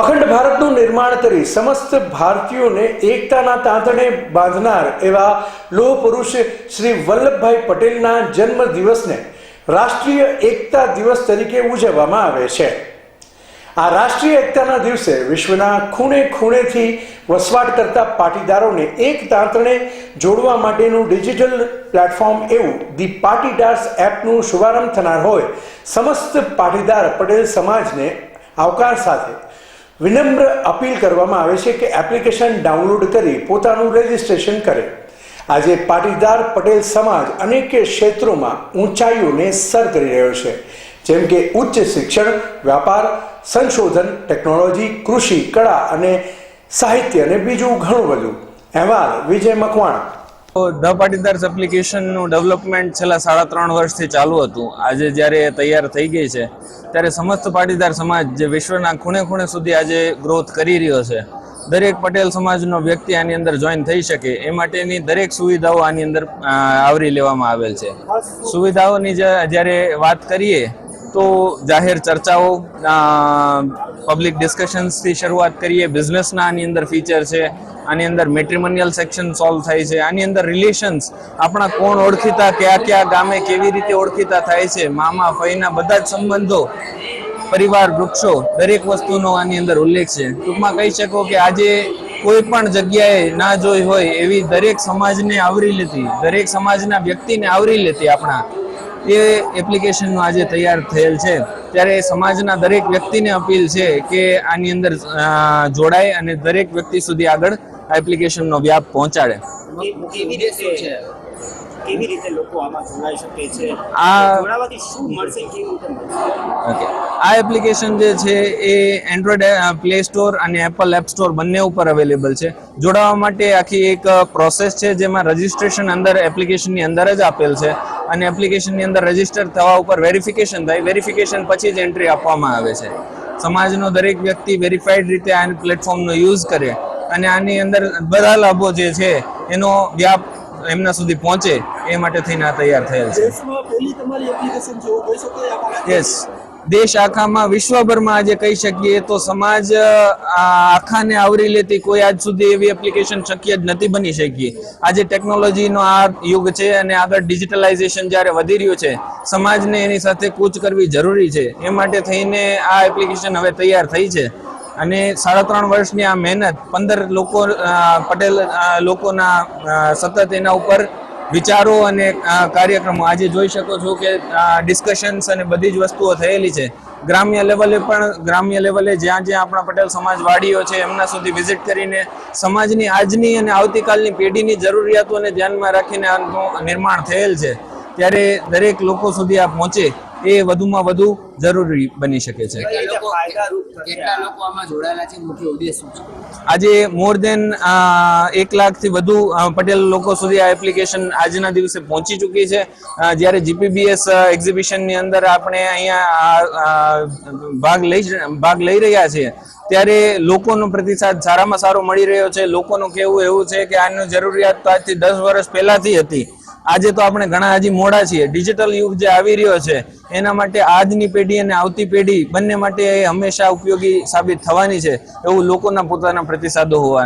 અખંડ ભારતનું નિર્માણ કરી સમસ્ત ભારતીયોને એકતાના તાંતણે બાંધનાર એવા લોહ પુરુષ શ્રી વલ્લભભાઈ પટેલના જન્મ દિવસને રાષ્ટ્રીય એકતા દિવસ તરીકે ઉજવવામાં આવે છે. આ રાષ્ટ્રીય એકતાના દિવસે વિશ્વના ખૂણે ખૂણેથી વસવાટ કરતા પાટીદારોને એક તાંતણે જોડવા માટેનું ડિજિટલ પ્લેટફોર્મ એવું ધી પાટીદાર્સ એપનું શુભારંભ થનાર હોય. સમસ્ત પાટીદાર પટેલ સમાજને આવકાર સાથે વિનમ્ર અપીલ કરવામાં આવે છે કે એપ્લિકેશન ડાઉનલોડ કરી પોતાનું રજિસ્ટ્રેશન કરે. આજે પાટીદાર પટેલ સમાજ અનેક ક્ષેત્રોમાં ઊંચાઈઓને સર કરી રહ્યો છે. જેમ કે ઉચ્ચ શિક્ષણ, વ્યાપાર, સંશોધન ટેકનોલોજી કૃષિ, કળા અને સાહિત્ય અને બીજું ઘણું બધું. અહેવાલ વિજય મકવાણા. તો ધ પાટીદાર્સ એપ્લિકેશનનું ડેવલપમેન્ટ છેલ્લા સાડા ત્રણ વર્ષથી ચાલુ હતું. આજે જ્યારે તૈયાર થઈ ગઈ છે, ત્યારે સમસ્ત પાટીદાર સમાજ જે વિશ્વના ખૂણે ખૂણે સુધી આજે ગ્રોથ કરી રહ્યો છે. દરેક પટેલ સમાજનો વ્યક્તિ આની અંદર જોઈન થઈ શકે, એ માટેની દરેક સુવિધાઓ આની અંદર આવરી લેવામાં આવેલ છે. સુવિધાઓની જ્યારે વાત કરીએ તો જાહેર ચર્ચાઓ પબ્લિક ડિસ્કશન્સથી શરૂઆત કરીએ. બિઝનેસના આની અંદર ફીચર છે, આની અંદર મેટ્રિમોનિયલ સેક્શન સોલ્વ થાય છે, આની અંદર રિલેશન્સ આપણા કોણ ઓળખીતા, કયા કયા ગામે કેવી રીતે ઓળખીતા થાય છે, મામા, ફઈના બધા જ સંબંધો, પરિવાર, વૃક્ષો, દરેક વસ્તુનો આની અંદર ઉલ્લેખ છે. ટૂંકમાં કહી શકો કે આજે કોઈ પણ જગ્યાએ ના જોઈ હોય એવી દરેક સમાજને આવરી લેતી દરેક સમાજના વ્યક્તિને આવરી લેતી આપણા એ એપ્લિકેશનનું આજે તૈયાર થયેલ છે. ત્યારે સમાજના દરેક વ્યક્તિને અપીલ છે કે આની અંદર જોડાય અને દરેક વ્યક્તિ સુધી આગળ આ એપ્લિકેશનનો વ્યાપ પહોંચાડે. કેવી રીતે લોકો આમાં જોડાઈ શકે છે? આ- જોડાવાથી શું મળશે કેવી રીતે ઓકે. આ એપ્લિકેશન જે છે એ એન્ડ્રોઈડ પ્લે સ્ટોર અને એપલ એપ સ્ટોર બંને ઉપર અવેલેબલ છે. જોડાવા માટે આખી એક પ્રોસેસ છે જેમાં રજિસ્ટ્રેશન અંદર એપ્લિકેશનની અંદર જ આપેલ છે. અને એપ્લિકેશનની અંદર રજિસ્ટર થવા ઉપર વેરિફિકેશન થાય. વેરિફિકેશન પછી જ એન્ટ્રી આપવામાં આવે છે. સમાજનો દરેક વ્યક્તિ વેરીફાઈડ રીતે આ પ્લેટફોર્મનો યુઝ કરે અને આની અંદર બધા લાભો જે છે એનો વ્યાપ એમના સુધી પહોંચે એ માટે થઈને આ તૈયાર થયેલ છે. યસ દેશ આખામાં વિશ્વભરમાં આજે કહી શકીએ તો સમાજ આખાને આવરી લેતી કોઈ આજ સુધી એવી એપ્લિકેશન શક્ય જ નથી બની શકી આજે ટેકનોલોજીનો આ યુગ છે અને આગળ ડિજિટલાઇઝેશન જ્યારે વધી રહ્યું છે, સમાજને એની સાથે કૂચ કરવી જરૂરી છે. એ માટે થઈને આ એપ્લિકેશન હવે તૈયાર થઈ છે. અને સાડા ત્રણ વર્ષની આ મહેનત પંદર લોકો પટેલ લોકોના સતત એના ઉપર વિચારો અને કાર્યક્રમો. આજે જોઈ શકો છો કે ડિસ્કશન્સ અને બધી જ વસ્તુઓ થયેલી છે. ગ્રામ્ય લેવલે પણ, ગ્રામ્ય લેવલે જ્યાં જ્યાં આપણા પટેલ સમાજ વાડીઓ છે, એમના સુધી વિઝિટ કરીને સમાજની આજની અને આવતીકાલની પેઢીની જરૂરિયાતોને ધ્યાનમાં રાખીને આનું નિર્માણ થયેલ છે. ત્યારે દરેક લોકો સુધી આ પહોંચે. એ વધુમાં વધુ જરૂરી બની શકે છે. આજે મોર દેન એક લાખથી વધુ પટેલ લોકો સુધી આ એપ્લિકેશન આજના દિવસે પહોંચી ચૂકી છે. જ્યારે જીપીબીએસ એક્ઝિબિશનની અંદર આપણે અહીંયા ભાગ લઈ ભાગ લઈ રહ્યા છીએ ત્યારે લોકોનો પ્રતિસાદ સારામાં સારો મળી રહ્યો છે. લોકોનું કહેવું એવું છે કે આની જરૂરિયાત તો આજથી દસ વર્ષ પહેલાથી હતી. આજે તો આપણે ઘણા હજી મોડા છીએ. ડિજિટલ યુગ જે આવી રહ્યો છે, એના માટે આજની પેઢી અને આવતી પેઢી બંને માટે હંમેશા ઉપયોગી સાબિત થવાની છે એવું લોકોના પોતાના પ્રતિસાદો હોવા